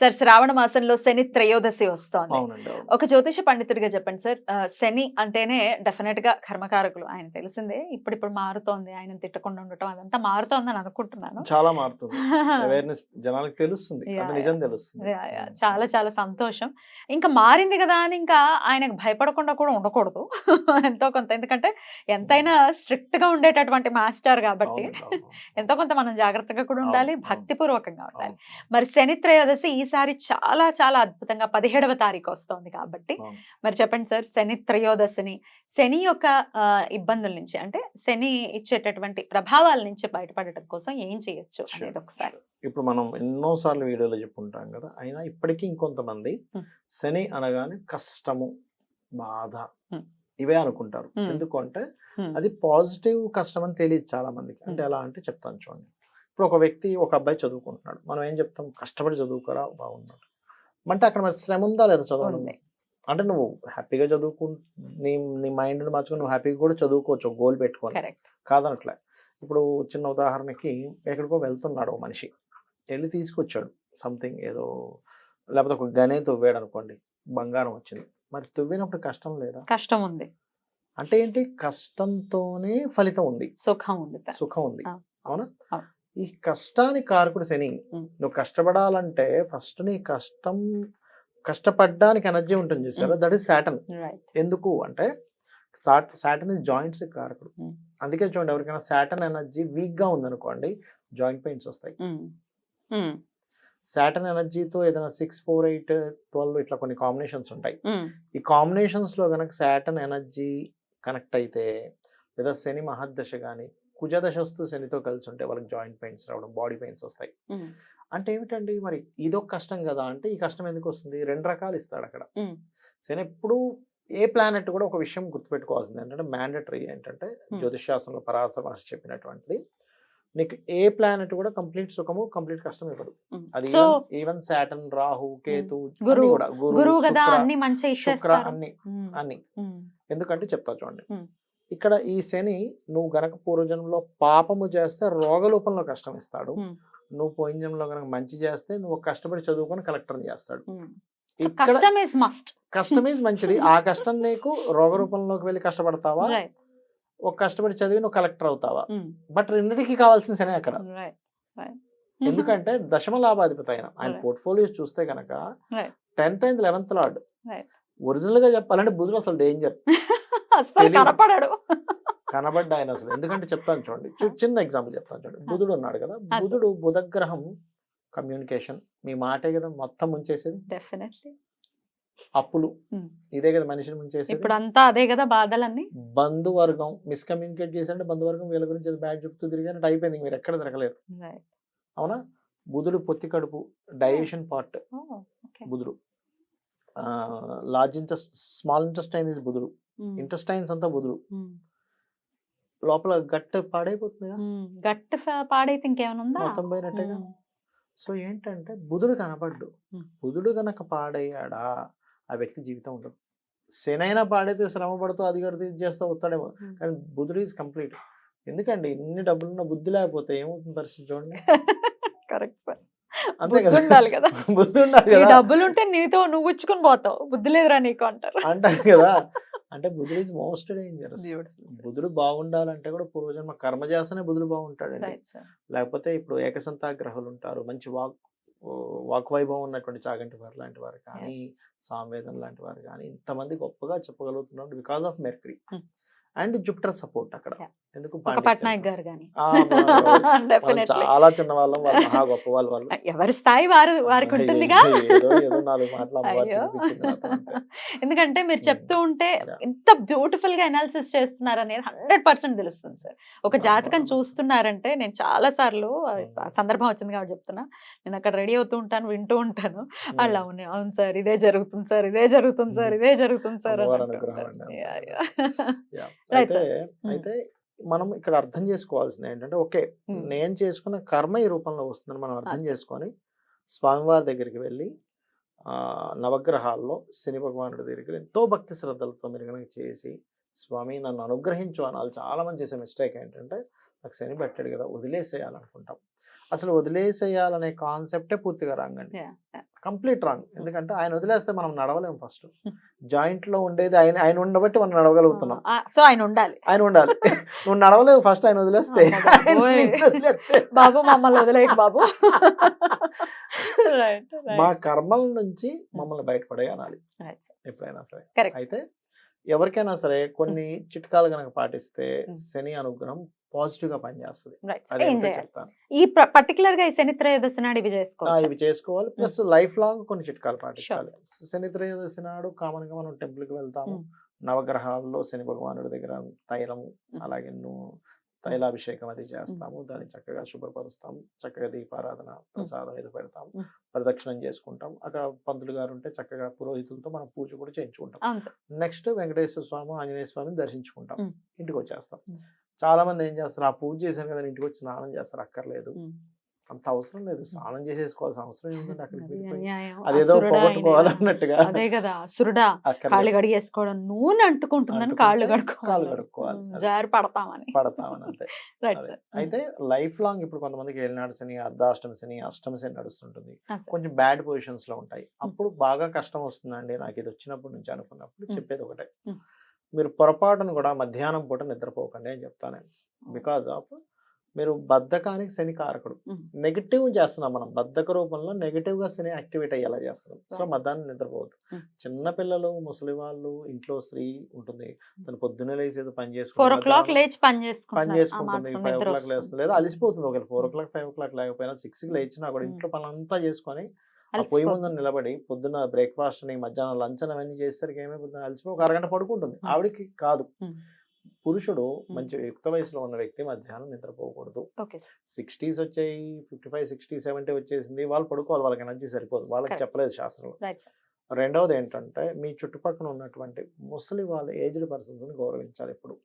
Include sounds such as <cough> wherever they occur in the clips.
Sir శ్రావణ మాసంలో శని త్రయోదశి వస్తోంది. ఒక జ్యోతిష పండితుడిగా చెప్పండి సార్. శని అంటేనే డెఫినెట్గా కర్మకారకులు. ఆయన తెలిసిందే. ఇప్పుడిప్పుడు మారుతోంది. ఆయన తిట్టకుండా ఉండటం అదంతా మారుతోందని అనుకుంటున్నాను. చాలా మారుతుంది. <laughs> అవేర్నెస్ జనాలకు తెలుస్తుంది. నిజం తెలుస్తుంది. చాలా చాలా సంతోషం. ఇంకా మారింది కదా అని ఇంకా ఆయనకు భయపడకుండా కూడా ఉండకూడదు. <laughs> ఎంతో కొంత. ఎందుకంటే ఎంతైనా స్ట్రిక్ట్గా ఉండేటటువంటి మాస్టర్ కాబట్టి. ఎంతో కొంత మనం జాగ్రత్తగా కూడా ఉండాలి. భక్తిపూర్వకంగా ఉండాలి. మరి శని త్రయోదశి ఈసారి చాలా చాలా అద్భుతంగా పదిహేడవ తారీఖు వస్తోంది కాబట్టి. మరి చెప్పండి సార్ శని త్రయోదశిని శని యొక్క ఇబ్బందుల నుంచి అంటే శని ఇచ్చేటటువంటి ప్రభావాల నుంచి బయటపడటం కోసం ఏం చేయొచ్చు అనేది ఒకసారి. ఇప్పుడు మనం ఎన్నో సార్లు వీడియోలో చెప్పుంటాం కదా అయినా ఇప్పటికీ ఇంకొంతమంది. శని అనగానే కష్టము బాధ. ఇవే అనుకుంటారు. ఎందుకంటే. అది పాజిటివ్ కష్టం అని తెలియదు చాలా మందికి అంటే. ఎలా అంటే చెప్తాను చూడండి ఇప్పుడు ఒక వ్యక్తి ఒక అబ్బాయి చదువుకుంటున్నాడు. మనం ఏం చెప్తాం? కష్టపడి చదువుకోరా? బాగున్నాడు. అంటే అక్కడ మరి శ్రమ ఉందా లేదా చదవడం. అంటే నువ్వు హ్యాపీగా చదువుకు నీ నీ మైండ్ మార్చుకుని నువ్వు హ్యాపీగా కూడా చదువుకోవచ్చు. గోల్ పెట్టుకొని. కాదనట్లే. ఇప్పుడు చిన్న ఉదాహరణకి ఎక్కడికో వెళ్తున్నాడు మనిషి. వెళ్ళి తీసుకొచ్చాడు. సంథింగ్ ఏదో లేకపోతే ఒక గనే తవ్వాడు అనుకోండి. బంగారం వచ్చింది. మరి తవ్వినప్పుడు కష్టం లేదా? కష్టం ఉంది. అంటే ఏంటి? కష్టంతోనే ఫలితం ఉంది. సుఖం ఉంది. సుఖం ఉంది. అవునా. ఈ కష్టానికి కారకుడు శని. నువ్వు కష్టపడాలంటే ఫస్ట్ నీ కష్టం కష్టపడడానికి ఎనర్జీ ఉంటుంది చూసారా? That is Satan. రైట్ ఎందుకు? అంటే సాటన్ ఇస్ జాయింట్స్ కారకుడు. అందుకే చూడండి ఎవరికైనా సాటన్ ఎనర్జీ వీక్గా ఉందనుకోండి జాయింట్ పెయిన్స్ వస్తాయి. సాటన్ ఎనర్జీతో ఏదైనా సిక్స్ ఫోర్ ఎయిట్ ట్వెల్వ్ ఇట్లా కొన్ని కాంబినేషన్స్ ఉంటాయి. ఈ కాంబినేషన్స్లో కనుక సాటన్ ఎనర్జీ కనెక్ట్ అయితే లేదా శని మహర్దశ కానీ కుజదశ వస్తూ శనితో కలిసి ఉంటే వాళ్ళకి జాయింట్ పెయిన్స్ రావడం బాడీ పెయిన్స్ వస్తాయి. అంటే ఏమిటండి మరి ఇదొక కష్టం కదా అంటే ఈ కష్టం ఎందుకు వస్తుంది? రెండు రకాలు ఇస్తాడు అక్కడ. శని ఎప్పుడు ఏ ప్లానెట్ కూడా ఒక విషయం గుర్తుపెట్టుకోవాల్సింది. ఏంటంటే మ్యాండటరీ ఏంటంటే. జ్యోతిషాస్త్రంలో పరాశర మహర్షి చెప్పినటువంటిది. నీకు ఏ ప్లానెట్ కూడా కంప్లీట్ సుఖము కంప్లీట్ కష్టం ఇవ్వదు. అది ఈవెన్ సాటన్ రాహు కేతు గురువు- అన్ని ఎందుకంటే చెప్తా చూడండి. ఇక్కడ ఈ శని నువ్వు గనక పూర్వజన్మలో పాపము చేస్తే రోగ రూపంలో కష్టం ఇస్తాడు. నువ్వు పోయిన జన్మలో గనక మంచి చేస్తే నువ్వు కష్టపడి చదువుకొని కలెక్టర్ చేస్తాడు. కష్టం ఈజ్ మంచిది. ఆ కష్టం నీకు రోగ రూపంలోకి వెళ్ళి కష్టపడతావా? ఒక కష్టపడి చదివి నువ్వు కలెక్టర్ అవుతావా? బట్ రెండింటికి కావాల్సిన శని అక్కడ. <laughs> ఎందుకంటే దశమ లాభాధిపతి ఆయన ఆయన. పోర్ట్ఫోలియోస్ చూస్తే కనుక. టెన్త్ అయింది లెవెన్త్ లార్డ్. Right. ఒరిజినల్గా చెప్పాలంటే బుధుడు అసలు డేంజర్ <laughs> తెలీదు. కనపడాడు. కనబడ్డ ఆయన అసలు. ఎందుకంటే చెప్తాను చూడండి. చిన్న ఎగ్జాంపుల్ చెప్తాను చూడండి. బుధుడు ఉన్నాడు కదా. బుధుడు బుధగ్రహం కమ్యూనికేషన్ మీ మాటే కదా మొత్తం ముంచేసేది. డెఫినెట్లీ అప్పులు. ఇదే కదా మనిషిని ముంచేసేది. ఇప్పుడు అంతా అదే కదా బాధలన్నీ. బంధువర్గం మిస్కమ్యూనికేట్ చేశారంటే బంధువర్గం వీళ్ళ గురించి బ్యాడ్ చెప్తూ తిరిగారంటే అయిపోయింది. మీరు ఎక్కడ తిరగలేరు. అవునా? బుధుడు పొత్తి కడుపు. డైజెషన్ పార్ట్ ఓకే బుధుడు. Large intestine small intestine is బుధుడు. ఇంటెస్టైన్స్ అంతా బుధుడు లోపల గట్ట పాడైపోతుంది ఫ- పాడైతే ఇంకేమైనా ఉందా? మొత్తం పోయినట్టేగా సో ఏంటంటే బుధుడు కనపడ్డు. బుధుడు గనక పాడయ్యాడా ఆ వ్యక్తి జీవితం ఉండదు. శనైనా పాడైతే శ్రమ పడుతూ అది కడితే ఇది చేస్తూ వస్తాడేమో. కానీ బుధుడు ఈజ్ కంప్లీట్. ఎందుకండి? ఇన్ని డబ్బులున్న బుద్ధి లేకపోతే ఏమవుతుంది పరిస్థితి చూడండి. కరెక్ట్ అంతే కదా? ఉండాలి కదా? బుద్ధి ఉండాలి కదా? డబ్బులు ఉంటే నీతో నువ్వు ఇచ్చుకుని పోతావు. బుద్ధి లేదురా నీకు అంటారు. అంటారు కదా? అంటే బుధుడు ఈజ్ మోస్ట్ డేంజరస్. బుధుడు బాగుండాలంటే కూడా పూర్వజన్మ కర్మ చేస్తేనే బుధుడు బాగుంటాడండి. లేకపోతే ఇప్పుడు ఏకసంతా గ్రహాలు ఉంటారు మంచి వాక్ ఓ, వాక్వైభవం ఉన్నటువంటి చాగంటి వారు లాంటి వారు కానీ సాంవేదం లాంటి వారు కానీ ఇంతమంది గొప్పగా చెప్పగలుగుతున్నారు because of Mercury. And Jupiter support అక్కడ. ఎందుకు. పట్నాయక్ గారు కానీ <laughs> చాలా చిన్న వాళ్ళం వాళ్ళు మహా <laughs> గొప్ప వాళ్ళు వాళ్ళు. ఎవరి స్థాయి వారు వారికి ఉంటుందిగా. <laughs> ఎందుకంటే మీరు చెప్తూ ఉంటే. ఎంత బ్యూటిఫుల్గా అనాలిసిస్ చేస్తున్నారు అనేది హండ్రెడ్ పర్సెంట్ తెలుస్తుంది సార్. ఒక జాతకం చూస్తున్నారంటే నేను చాలా సార్లు సందర్భం వచ్చింది కాబట్టి చెప్తున్నా. నేను అక్కడ రెడీ అవుతూ ఉంటాను వింటూ ఉంటాను. వాళ్ళు అవును అవును సార్ ఇదే జరుగుతుంది సార్ ఇదే జరుగుతుంది సార్ ఇదే జరుగుతుంది సార్. అయితే మనం ఇక్కడ అర్థం చేసుకోవాల్సింది ఏంటంటే ఓకే. నేను చేసుకున్న కర్మ ఈ రూపంలో వస్తుందని మనం అర్థం. చేసుకొని స్వామివారి దగ్గరికి వెళ్ళి ఆ నవగ్రహాల్లో శని భగవానుడి దగ్గరికి ఎంతో భక్తి శ్రద్ధలతో మీరు చేసి స్వామి నన్ను అనుగ్రహించు అనాలి చాలా మంది చేసే మిస్టేక్ ఏంటంటే నాకు శని పెట్టాడు కదా వదిలేసేయాలనుకుంటాం అసలు వదిలేసేయాలనే కాన్సెప్టే పూర్తిగా రాంగ్ అండి. Complete wrong. ఎందుకంటే ఆయన వదిలేస్తే మనం నడవలేము ఫస్ట్. జాయింట్లో ఉండేది ఆయన ఆయన ఉండబట్టి మనం నడవగలుగుతున్నాం. సో ఆయన ఉండాలి. ఆయన ఉండాలి. <laughs> నువ్వు నడవలేవు ఫస్ట్ ఆయన వదిలేస్తే. బాబు మమ్మల్ని వదిలేయకు బాబు. <laughs> <laughs> మా కర్మల నుంచి మమ్మల్ని బయటపడేయాలి. ఎప్పుడైనా సరే. అయితే ఎవరికైనా సరే కొన్ని చిట్కాలు కనుక పాటిస్తే. శని అనుగ్రహం పాజిటివ్గా పనిచేస్తుంది చెప్తాను? ఈ పర్టికులర్గా ఈ శని త్రయోదశి నాడు ఇవి చేసుకోవాలి ఇవి చేసుకోవాలి. ప్లస్ లైఫ్ లాంగ్ కొన్ని చిట్కాలు పాటించాలి. శని త్రయోదశి నాడు కామన్గా మనం టెంపుల్కి వెళ్తాము. నవగ్రహాల్లో శని భగవానుడి దగ్గర తైలము Hmm. అలాగే నువ్వు తైలాభిషేకం అది చేస్తాము. దాన్ని చక్కగా శుభ్రపరుస్తాము. చక్కగా దీపారాధన ప్రసాదం ఇది పెడతాము. Hmm. ప్రదక్షిణం చేసుకుంటాం అక్కడ పంతులు గారు ఉంటే చక్కగా పురోహితులతో మనం పూజ కూడా చేయించుకుంటాం. నెక్స్ట్ వెంకటేశ్వర స్వామి ఆంజనేయ స్వామిని దర్శించుకుంటాం. ఇంటికి వచ్చేస్తాం. చాలా మంది ఏం చేస్తారు? ఆ పూజ చేశాను కదా ఇంటికి వచ్చి స్నానం చేస్తారు. అక్కర్లేదు. అంత అవసరం లేదు. స్నానం చేసేసుకోవాల్సిన అవసరం ఏముందండి అక్కడికి. అదేదో అసురుడా పోగొట్టుకోవాలి ఆయన. అన్నట్టుగా అదే కదా సురుడా కాళ్ళు కడిగేసుకోవడం నూనె అంటుకుంటుందని అంటుకుంటే కాళ్ళు కాళ్ళు కడుక్కోవాలి. కడుక్కోవాలి. ఉమ్, అది. జారి పడతామని. పడతామని అంతే. <laughs> అయితే లైఫ్ లాంగ్ ఇప్పుడు కొంతమందికి ఏలినాడు శని అర్ధాష్టమి శని అష్టమి శని నడుస్తుంటుంది. కొంచెం బ్యాడ్ పొజిషన్స్లో ఉంటాయి అప్పుడు బాగా కష్టం వస్తుందండి. నాకు ఇది వచ్చినప్పటి నుంచి అనుకున్నప్పుడు. చెప్పేది ఒకటే. మీరు పొరపాటును కూడా మధ్యాహ్నం పూట నిద్రపోకండి అని చెప్తాను బికాజ్ ఆఫ్ మీరు బద్ధకానికి శని కారకుడు. నెగిటివ్ చేస్తున్నాం మనం బద్ధక రూపంలో నెగిటివ్గా శని యాక్టివేట్ అయ్యేలా చేస్తున్నాం సో. మధ్యాహ్నం నిద్రపోవద్దు. చిన్న పిల్లలు ముసలి వాళ్ళు ఇంట్లో స్త్రీ ఉంటుంది తను పొద్దున్నే లేచేది పని ఫోర్ చేసుకుంటుంది ఓ క్లాక్ మధ్యాహ్నం లేచి పని చేసుకుంటుంది ఫైవ్ ఓ క్లాక్. లేస్తుంది లేదా అలసిపోతుంది ఒకవేళ four o'clock five o'clock లేకపోయినా సిక్స్కి లేచినా కూడా. ఇంట్లో పనంతా చేసుకొని ఆ పొయ్యి ముందు. నిలబడి పొద్దున్న బ్రేక్ఫాస్ట్ని మధ్యాహ్నం లంచ్ అవన్నీ చేసేసరికి ఏమైపోతుంది అలసిపోయి ఒక అరగంట పడుకుంటుంది. ఆవిడకి కాదు. పురుషుడు మంచి యుక్త వయసులో ఉన్న వ్యక్తి మధ్యాహ్నం నిద్రపోకూడదు. సిక్స్టీస్ వచ్చాయి ఫిఫ్టీ ఫైవ్ సిక్స్టీ సెవెంటీ వచ్చేసింది వాళ్ళు పడుకోవాలి వాళ్ళకి ఎనర్జీ సరిపోదు వాళ్ళకి. చెప్పలేదు శాస్త్రంలో. రెండవది ఏంటంటే మీ చుట్టుపక్కల ఉన్నటువంటి ముసలి వాళ్ళ ఏజ్డ్ పర్సన్స్ని గౌరవించాలి ఎప్పుడు.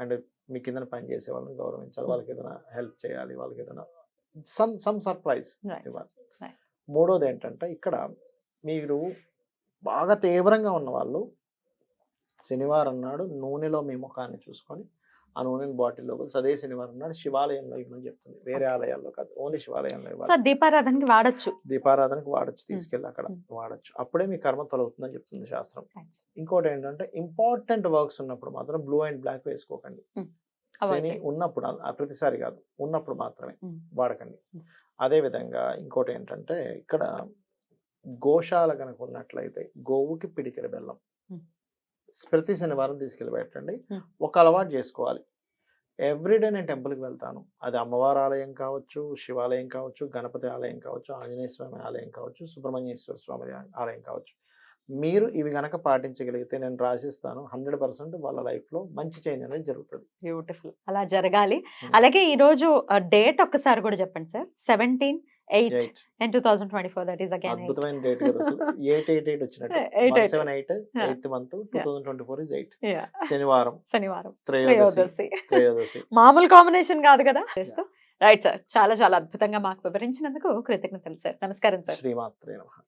అండ్ మీ కింద పని చేసే వాళ్ళని గౌరవించాలి. వాళ్ళకి ఏదైనా హెల్ప్ చేయాలి వాళ్ళకి ఏదైనా సమ్ సమ్ సర్ప్రైజ్. ఇవ్వాలి. మూడోది ఏంటంటే ఇక్కడ మీరు బాగా తీవ్రంగా ఉన్న వాళ్ళు శనివారం నాడు నూనెలో మీ ముఖాన్ని చూసుకొని ఆ నూనెని బాటిల్లో అదే శనివారం నాడు శివాలయంలో ఇవ్వమని చెప్తుంది వేరే ఆలయాల్లో కాదు ఓన్లీ శివాలయంలో ఇవ్వాలి దీపారాధనకి వాడచ్చు దీపారాధనకు వాడచ్చు తీసుకెళ్ళి అక్కడ. వాడచ్చు అప్పుడే మీ కర్మ తొలగుతుందని చెప్తుంది శాస్త్రం. ఇంకోటి ఏంటంటే ఇంపార్టెంట్ వర్క్స్ ఉన్నప్పుడు మాత్రం బ్లూ అండ్ బ్లాక్ వేసుకోకండి శని. ఉన్నప్పుడు ప్రతిసారి కాదు ఉన్నప్పుడు మాత్రమే. వాడకండి. అదే విధంగా ఇంకోటి ఏంటంటే ఇక్కడ గోశాల కనుక ఉన్నట్లయితే గోవుకి పిడికెడు బెల్లం. ప్రతి శనివారం తీసుకెళ్ళి పెట్టండి. ఒక అలవాటు చేసుకోవాలి. ఎవ్రీడే నేను టెంపుల్కి వెళ్తాను. అది అమ్మవారి ఆలయం కావచ్చు శివాలయం కావచ్చు గణపతి ఆలయం కావచ్చు ఆంజనేయ స్వామి ఆలయం కావచ్చు సుబ్రహ్మణ్యేశ్వర స్వామి ఆలయం కావచ్చు. మీరు ఇవి గనక పాటించగలిగితే నేను రాసిస్తాను. హండ్రెడ్ పర్సెంట్ వాళ్ళ లైఫ్లో మంచి చేంజ్ అనేది జరుగుతుంది. బ్యూటిఫుల్. అలా జరగాలి. అలాగే ఈ రోజు డేట్ ఒక్కసారి కూడా చెప్పండి sir. Seventeen eight eight. And two thousand twenty four that is again అద్భుతమైన డేట్ కదా అసలు. <laughs> ఎయిట్ ఎయిట్ ఎయిట్ వచ్చినట్టు. <laughs> Eight, one eight. Seven eight Yeah. Eighth month two thousand twenty four is eight Yeah. శనివారం. శనివారం. త్రయోదశి. త్రయోదశి. త్రయోదశి. <laughs> మామూలు కాంబినేషన్ కాదు కదా? రైట్ సార్ చాలా చాలా అద్భుతంగా మాకు వివరించినందుకు కృతజ్ఞతలు సార్ నమస్కారం సార్ శ్రీమాత్రే నమః.